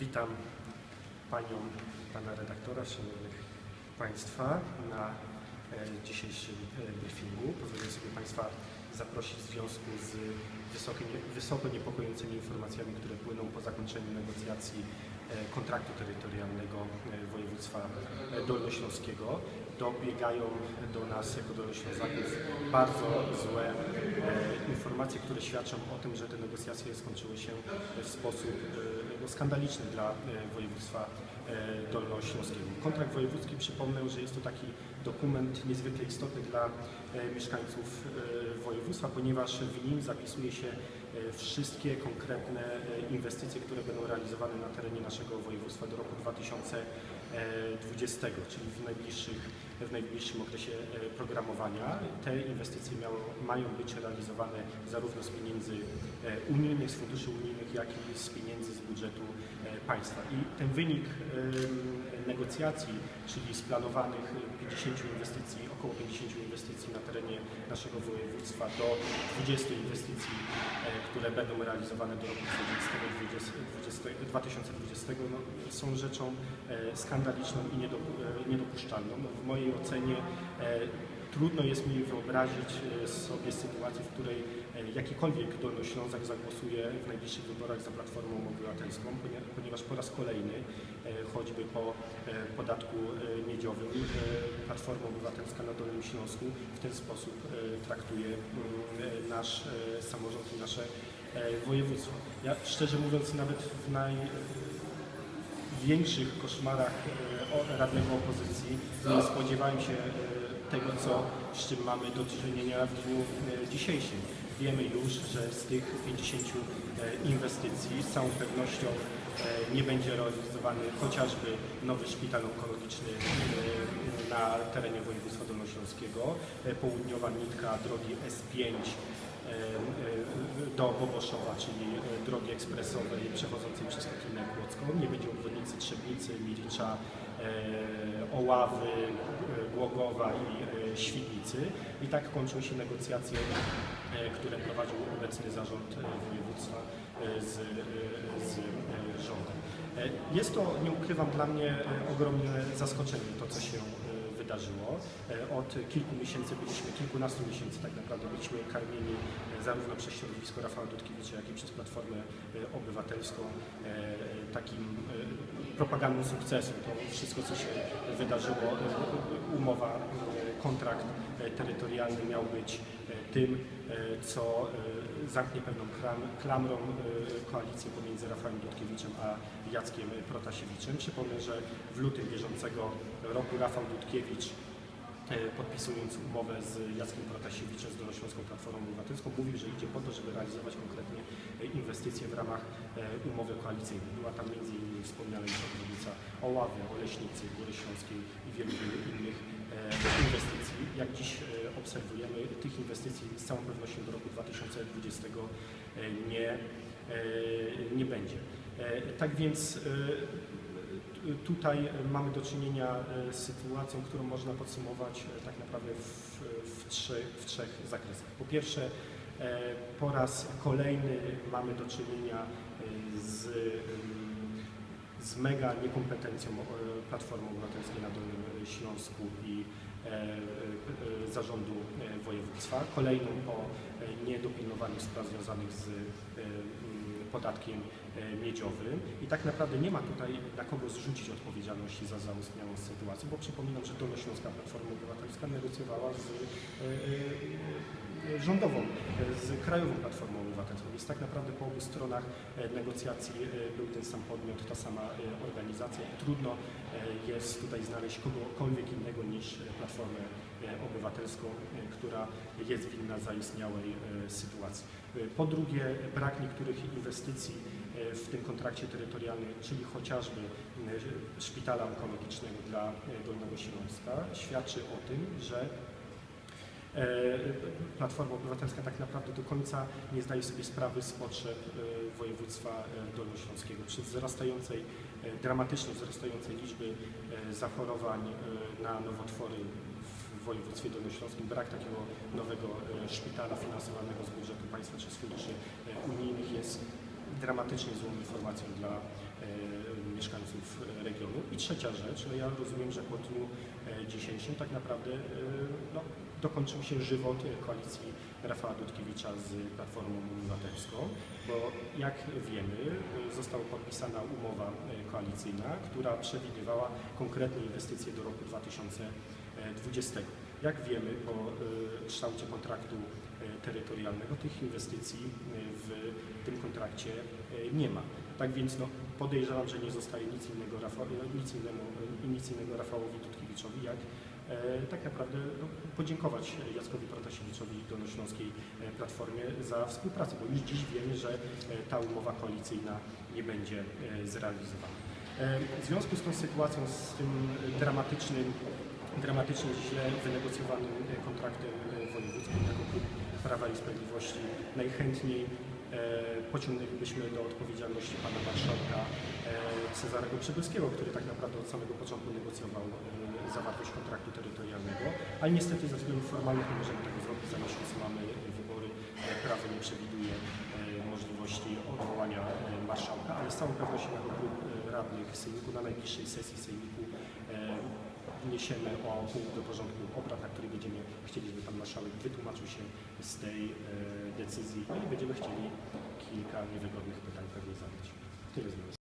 Witam Panią, Pana redaktora, Szanownych Państwa na e, dzisiejszym e, briefingu. Pozwolę sobie Państwa zaprosić w związku z wysokie, wysoko niepokojącymi informacjami, które płyną po zakończeniu negocjacji e, kontraktu terytorialnego województwa dolnośląskiego. Dobiegają do nas jako dolnoślązaków bardzo złe informacje, które świadczą o tym, że te negocjacje skończyły się w sposób e, no, skandaliczny dla e, województwa e, dolnośląskiego. Kontrakt wojewódzki, przypomnę, że jest to taki dokument niezwykle istotny dla mieszkańców województwa, ponieważ w nim zapisuje się wszystkie konkretne inwestycje, które będą realizowane na terenie naszego województwa do roku 2020, czyli w, najbliższych, w najbliższym okresie e, programowania. Te inwestycje miało, mają być realizowane zarówno z pieniędzy e, unijnych, z funduszy unijnych, jak i z pieniędzy z budżetu e, państwa. I ten wynik negocjacji, czyli z planowanych 50 inwestycji, około 50 inwestycji na terenie naszego województwa do 20 inwestycji, które będą realizowane do roku 2020, 20, 2020, no, są rzeczą e, skandaliczną i niedopu- e, niedopuszczalną. W mojej ocenie e, trudno jest mi wyobrazić sobie sytuację, w której jakikolwiek Dolnoślązak zagłosuje w najbliższych wyborach za Platformą Obywatelską, ponieważ po raz kolejny, choćby po podatku miedziowym, Platforma Obywatelska na Dolnym Śląsku w ten sposób traktuje mm, nasz samorząd i nasze województwo. Ja szczerze mówiąc nawet w naj większych koszmarach e, radnego opozycji nie spodziewałem się e, tego, co, z czym mamy do czynienia w dniu e, dzisiejszym. Wiemy już, że z tych 50 e, inwestycji z całą pewnością nie będzie realizowany chociażby nowy szpital onkologiczny na terenie województwa dolnośląskiego, południowa nitka drogi S5 e, e, do Boboszowa, czyli drogi ekspresowej przechodzącej przez będzie Trzebnicy, Milicza, e, Oławy, e, Głogowa i e, Świdnicy. I tak kończą się negocjacje, które prowadził obecny zarząd województwa z, z rządem. Jest to, nie ukrywam, dla mnie ogromne zaskoczenie to, co się wydarzyło. E, Od kilku miesięcy byliśmy, kilkunastu miesięcy tak naprawdę byliśmy karmieni e, zarówno przez środowisko Rafała Dudkiewicza, jak i przez Platformę e, Obywatelską takim propagandą sukcesu. To wszystko, co się wydarzyło, umowa, kontrakt e, terytorialny miał być e, tym, e, co zamknie pewną klam, klamrą koalicję pomiędzy Rafałem Dudkiewiczem a Jackiem Protasiewiczem. Przypomnę, że w lutym bieżącego roku Rafał Dudkiewicz podpisując umowę z Jackiem Protasiewiczem z Dolnośląską Platformą Obywatelską mówił, że idzie po to, żeby realizować konkretnie inwestycje w ramach umowy koalicyjnej. Była tam m.in. wspomniana już obwodnica Oławy, Oleśnicy, Góry Śląskiej i wielu, innych inwestycji. Jak dziś e, obserwujemy, tych inwestycji z całą pewnością do roku 2020 e, nie, e, nie będzie. E, Tak więc e, Tutaj mamy do czynienia e, z sytuacją, którą można podsumować e, tak naprawdę w, w, trzech, w trzech zakresach. Po pierwsze, e, po raz kolejny mamy do czynienia e, z, z mega niekompetencją e, Platformy Obywatelskiej na Dolnym Śląsku i e, e, zarządu województwa. Kolejną po niedopilnowaniu spraw związanych z podatkiem miedziowym. I tak naprawdę nie ma tutaj na kogo zrzucić odpowiedzialności za zaistniałą sytuację, bo przypominam, że Dolnośląska Platforma Obywatelska negocjowała z e, e, rządową, e, z Krajową Platformą Obywatelską, więc tak naprawdę po obu stronach e, negocjacji e, był ten sam podmiot, ta sama e, organizacja. I trudno e, jest tutaj znaleźć kogokolwiek innego niż e, Platformę e, Obywatelską, e, która jest winna zaistniałej e, sytuacji. E, Po drugie, brak niektórych inwestycji e, w tym kontrakcie terytorialnym, czyli chociażby e, szpitala onkologicznego dla e, Dolnego Śląska, świadczy o tym, że e, Platforma Obywatelska tak naprawdę do końca nie zdaje sobie sprawy z potrzeb województwa dolnośląskiego. Przy wzrastającej, dramatycznie wzrastającej liczby zachorowań na nowotwory w województwie dolnośląskim, brak takiego nowego szpitala finansowanego z budżetu państwa czy z funduszy unijnych jest dramatycznie złą informacją dla e, e, regionu. I trzecia rzecz, no ja rozumiem, że po dniu e, dzisiejszym tak naprawdę e, no, dokończył się żywot koalicji Rafała Dudkiewicza z Platformą Obywatelską, bo jak wiemy została podpisana umowa e, koalicyjna, która przewidywała konkretne inwestycje do roku 2020. Jak wiemy po e, kształcie kontraktu e, terytorialnego tych inwestycji w tym kontrakcie nie ma. Tak więc no, podejrzewam, że nie zostaje nic innego, Rafa, nic innemu, nic innego Rafałowi Dudkiewiczowi, jak tak naprawdę no, podziękować Jackowi Protasiewiczowi i Dolnośląskiej e, Platformie za współpracę, bo już dziś wiemy, że e, ta umowa koalicyjna nie będzie e, zrealizowana. E, W związku z tą sytuacją, z tym dramatycznym, dramatycznie źle wynegocjowanym e, kontraktem e, wojewódzkim jako klub Prawa i Sprawiedliwości najchętniej e, pociągnęlibyśmy do odpowiedzialności pana marszałka e, Cezarego Przybylskiego, który tak naprawdę od samego początku negocjował e, zawartość kontraktu terytorialnego, ale niestety ze względów formalnych nie możemy tego zrobić, za miesiąc mamy e, wybory, e, prawo nie przewiduje e, możliwości odwołania e, marszałka, ale z całą pewnością jako klub e, radnych Sejmiku na najbliższej sesji Sejmiku e, wniesiemy o punkt do porządku obrad, na który będziemy chcieli, żeby pan marszałek wytłumaczył się z tej e, decyzji no i będziemy chcieli kilka niewygodnych pytań pewnie zadać. Tyle z.